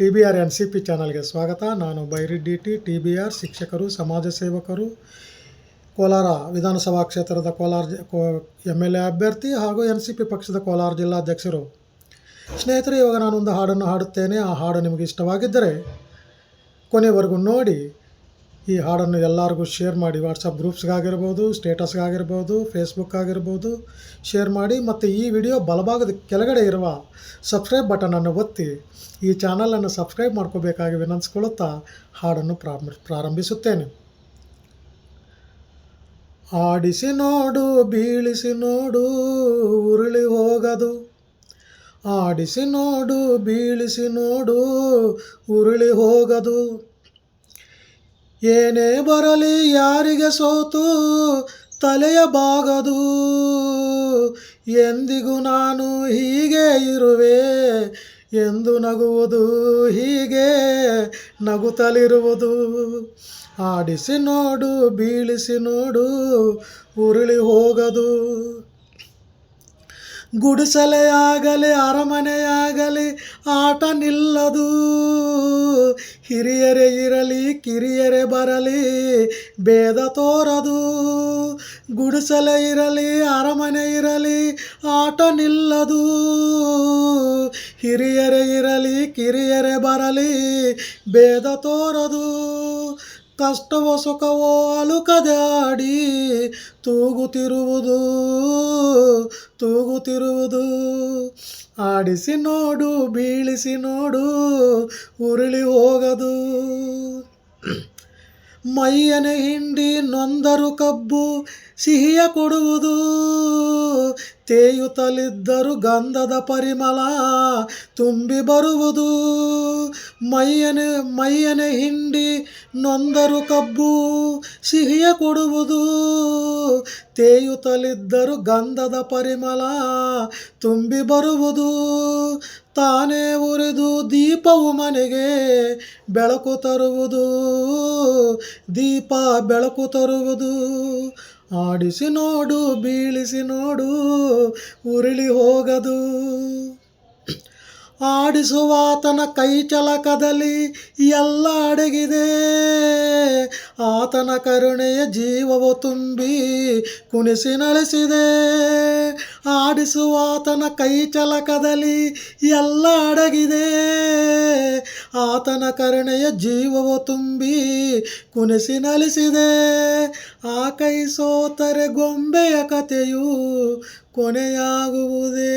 T B R N C P ಚಾನಲ್ಗೆ ಸ್ವಾಗತ. ನಾನು Byri D T T B R ಶಿಕ್ಷಕರು, ಸಮಾಜ ಸೇವಕರು, ಕೋಲಾರ ವಿಧಾನಸಭಾ ಕ್ಷೇತ್ರದ ಕೋಲಾರ ಎಂ ಎಲ್ ಎ ಅಭ್ಯರ್ಥಿ ಹಾಗೂ ಎನ್ ಸಿ ಪಿ ಪಕ್ಷದ ಕೋಲಾರ ಜಿಲ್ಲಾಧ್ಯಕ್ಷರು. ಸ್ನೇಹಿತರೆ, ಇವಾಗ ನಾನೊಂದು ಹಾಡನ್ನು ಹಾಡುತ್ತೇನೆ. ಆ ಹಾಡು ನಿಮಗೆ ಇಷ್ಟವಾಗಿದ್ದರೆ ಕೊನೆವರೆಗೂ ನೋಡಿ. ಈ ಹಾಡನ್ನು ಎಲ್ಲರಿಗೂ ಶೇರ್ ಮಾಡಿ. ವಾಟ್ಸಪ್ ಗ್ರೂಪ್ಸ್ಗಾಗಿರ್ಬೋದು, ಸ್ಟೇಟಸ್ಗಾಗಿರ್ಬೋದು ಫೇಸ್ಬುಕ್ ಆಗಿರ್ಬೋದು ಶೇರ್ ಮಾಡಿ. ಮತ್ತು ಈ ವಿಡಿಯೋ ಬಲಭಾಗದ ಕೆಳಗಡೆ ಇರುವ ಸಬ್ಸ್ಕ್ರೈಬ್ ಬಟನನ್ನು ಒತ್ತಿ. ಈ ಚಾನಲನ್ನು ಸಬ್ಸ್ಕ್ರೈಬ್ ಮಾಡ್ಕೋಬೇಕಾಗಿ ವಿನಂತಿಸ್ಕೊಳ್ಳುತ್ತಾ ಹಾಡನ್ನು ಪ್ರಾರಂಭ, ಪ್ರಾರಂಭಿಸುತ್ತೇನೆ. ಆಡಿಸಿ ನೋಡು, ಬೀಳಿಸಿ ನೋಡು, ಉರುಳಿ ಹೋಗದು. ಆಡಿಸಿ ನೋಡು, ಬೀಳಿಸಿ ನೋಡು, ಉರುಳಿ ಹೋಗದು. ಏನೇ ಬರಲಿ ಯಾರಿಗೆ ಸೋತು ತಲೆಯ ಬಾಗದು. ಎಂದಿಗೂ ನಾನು ಹೀಗೆ ಇರುವೆ, ಎಂದು ನಗುವುದು ಹೀಗೆ ನಗುತ್ತಲಿರುವುದು. ಆಡಿಸಿ ನೋಡು, ಬೀಳಿಸಿ ನೋಡು, ಉರುಳಿ ಹೋಗದು. ಗುಡಿಸಲೆಯಾಗಲಿ, ಅರಮನೆಯಾಗಲಿ, ಆಟ ನಿಲ್ಲದು. ಹಿರಿಯರೇ ಇರಲಿ, ಕಿರಿಯರೇ ಬರಲಿ, ಭೇದ ತೋರದು. ಗುಡಿಸಲೆ ಇರಲಿ, ಅರಮನೆ ಇರಲಿ, ಆಟ ನಿಲ್ಲದು. ಹಿರಿಯರೇ ಇರಲಿ, ಕಿರಿಯರೇ ಬರಲಿ, ಭೇದ ತೋರದು. ಕಷ್ಟವೋ ಸುಖವೋ ಅಲುಕದಾಡಿ ತೂಗುತ್ತಿರುವುದು ತೂಗುತ್ತಿರುವುದು. ಆಡಿಸಿ ನೋಡು, ಬೀಳಿಸಿ ನೋಡು, ಉರುಳಿ ಹೋಗದು. ಮೈಯನೆ ಹಿಂಡಿ ನೊಂದರು ಕಬ್ಬು ಸಿಹಿಯ ಕೊಡುವುದು. ತೇಯುತ್ತಲಿದ್ದರು ಗಂಧದ ಪರಿಮಳ ತುಂಬಿ ಬರುವುದು ಮೈಯನೆ ಮೈಯನೆ ಹಿಂಡಿ ನೊಂದರು ಕಬ್ಬು ಸಿಹಿಯ ಕೊಡುವುದು ತೇಯುತ್ತಲಿದ್ದರು ಗಂಧದ ಪರಿಮಳ ತುಂಬಿ ಬರುವುದು ತಾನೇ ಉರಿದು ದೀಪವು ಮನೆಗೆ ಬೆಳಕು ತರುವುದು. ದೀಪ ಬೆಳಕು ತರುವುದು. ಆಡಿಸಿ ನೋಡು, ಬೀಳಿಸಿ ನೋಡು, ಉರುಳಿ ಹೋಗದು. ಆಡಿಸುವಾತನ ಕೈ ಚಲಕದಲ್ಲಿ ಎಲ್ಲ ಅಡಗಿದೆ. ಆತನ ಕರುಣೆಯ ಜೀವವು ತುಂಬಿ ಕುಣಿಸಿ ನಳಿಸಿದೆ ಆಡಿಸುವಾತನ ಕೈ ಚಲಕದಲ್ಲಿ ಎಲ್ಲ ಅಡಗಿದೆ. ಆತನ ಕರುಣೆಯ ಜೀವವು ತುಂಬಿ ಕುಣಿಸಿ ನಲಿಸಿದೆ ಆ ಕೈ ಸೋತರೆ ಗೊಂಬೆಯ ಕಥೆಯು ಕೊನೆಯಾಗುವುದೇ.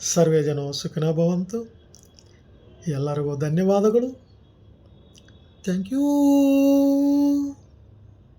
ಸರ್ವೇ ಜನ ಸುಖಿನ ಭವಂತು. ಎಲ್ಲರಿಗೂ ಧನ್ಯವಾದಗಳು. Thank you.